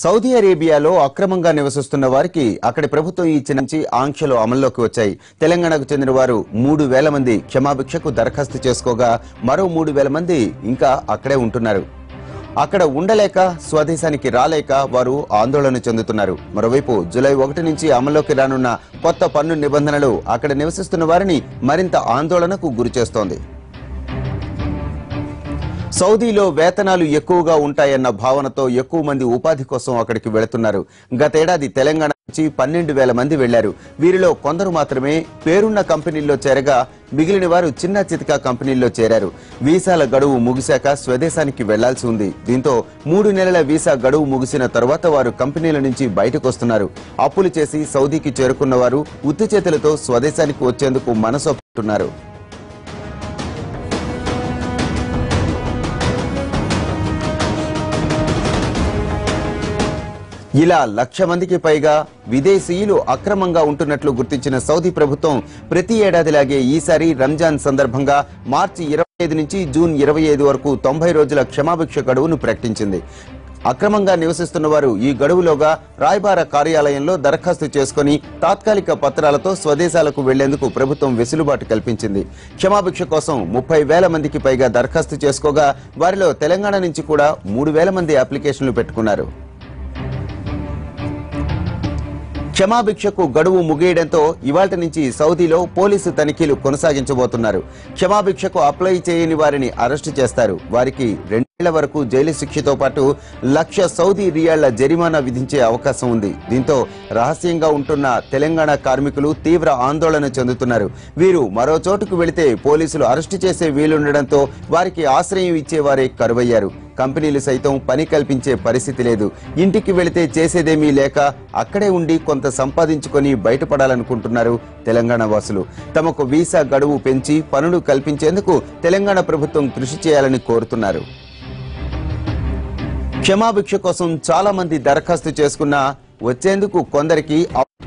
Saudi అరేబియాలో అక్రమంగా నివసిస్తున్న వారికి అక్కడి ప్రభుత్వం ఇచ్చిన నుంచి ఆంక్షలు అమల్లోకి వచ్చాయి. తెలంగాణకు చెందిన వారు మూడు వేల మంది క్షమాభిక్షకు దరఖాస్తు చేసుకోగా మరో మూడు వేల మంది ఇంకా అక్కడే ఉంటున్నారు. అక్కడ ఉండలేక స్వదేశానికి రాలేక వారు ఆందోళన చెందుతున్నారు. మరోవైపు జూలై ఒకటి నుంచి అమల్లోకి రానున్న కొత్త పన్ను నిబంధనలు అక్కడ నివసిస్తున్న వారిని మరింత ఆందోళనకు గురిచేస్తోంది. సౌదీలో వేతనాలు ఎక్కువగా ఉంటాయన్న భావనతో ఎక్కువ మంది ఉపాధి కోసం అక్కడికి వెళుతున్నారు. గతేడాది తెలంగాణ నుంచి పన్నెండు వేల మంది వెళ్ళారు. వీరిలో కొందరు మాత్రమే పేరున్న కంపెనీల్లో చేరగా మిగిలిన వారు చిన్న చితకా కంపెనీల్లో చేరారు. వీసాల గడువు ముగిశాక స్వదేశానికి వెళ్ళాల్సి ఉంది. దీంతో మూడు నెలల వీసా గడువు ముగిసిన తర్వాత వారు కంపెనీల నుంచి బయటకు వస్తున్నారు. అప్పులు చేసి సౌదీకి చేరుకున్న వారు ఉత్తి చేతులతో స్వదేశానికి వచ్చేందుకు మనసొప్పుతున్నారు ఇలా లక్ష మందికి పైగా విదేశీయులు అక్రమంగా ఉంటున్నట్లు గుర్తించిన సౌదీ ప్రభుత్వం ప్రతి ఏడాదిలాగే ఈసారి రంజాన్ సందర్భంగా మార్చి ఇరవై ఐదు నుంచి జూన్ ఇరవై ఐదు వరకు తొంభై రోజుల క్షమాభిక్ష గడువును ప్రకటించింది. అక్రమంగా నివసిస్తున్న వారు ఈ గడువులోగా రాయబార కార్యాలయంలో దరఖాస్తు చేసుకుని తాత్కాలిక పత్రాలతో స్వదేశాలకు వెళ్ళేందుకు ప్రభుత్వం వెసులుబాటు కల్పించింది. క్షమాభిక్ష కోసం ముప్పై వేల మందికి పైగా దరఖాస్తు చేసుకోగా వారిలో తెలంగాణ నుంచి కూడా మూడు వేల మంది అప్లికేషన్లు పెట్టుకున్నారు. క్షమాభిక్షకు గడువు ముగియడంతో ఇవాళ నుంచి సౌదీలో పోలీసు తనిఖీలు కొనసాగించబోతున్నారు. క్షమాభిక్షకు అప్లై చేయని వారిని అరెస్టు చేస్తారు. వారికి రెండేళ్ళ వరకు జైలు శిక్షతో పాటు లక్ష సౌదీ రియాళ్ళ జరిమానా విధించే అవకాశం ఉంది. దీంతో రహస్యంగా ఉంటున్న తెలంగాణ కార్మికులు తీవ్ర ఆందోళన చెందుతున్నారు. వీరు మరో చోటుకు వెళితే పోలీసులు అరెస్టు చేసే వీలుండడంతో వారికి ఆశ్రయం ఇచ్చేవారే కరువయ్యారు. కంపెనీలు సైతం పని కల్పించే పరిస్థితి లేదు. ఇంటికి వెళితే చేసేదేమీ లేక అక్కడే ఉండి కొంత సంపాదించుకొని బయటపడాలనుకుంటున్నారు తెలంగాణ వాసులు. తమకు వీసా గడువు పెంచి పనులు కల్పించేందుకు తెలంగాణ ప్రభుత్వం కృషి చేయాలని కోరుతున్నారు. క్షమాభిక్ష కోసం చాలా మంది దరఖాస్తు చేసుకున్నా వచ్చేందుకు కొందరికి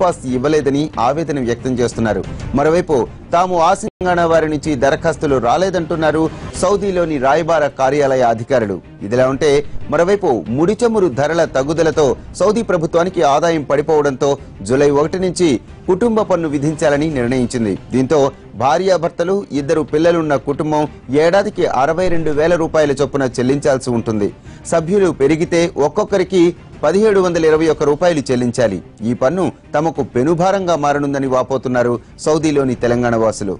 పాస్ ఇవ్వలేదని ఆవేదన వ్యక్తం చేస్తున్నారు. మరోవైపు తాము ఆ తెలంగాణ వారి నుంచి దరఖాస్తులు రాలేదంటున్నారు సౌదీలోని రాయబార కార్యాలయ అధికారులు. ఇదిలా ఉంటే మరోవైపు ముడిచమురు ధరల తగ్గుదలతో సౌదీ ప్రభుత్వానికి ఆదాయం పడిపోవడంతో జూలై ఒకటి నుంచి కుటుంబ పన్ను విధించాలని నిర్ణయించింది. దీంతో భార్యాభర్తలు ఇద్దరు పిల్లలున్న కుటుంబం ఏడాదికి అరవై రెండు వేల రూపాయల చొప్పున చెల్లించాల్సి ఉంటుంది. సభ్యులు పెరిగితే ఒక్కొక్కరికి పదిహేడు వందల ఇరవై ఒక్క రూపాయలు చెల్లించాలి. ఈ పన్ను తమకు పెనుభారంగా మారనుందని వాపోతున్నారు సౌదీలోని తెలంగాణ వాసులు.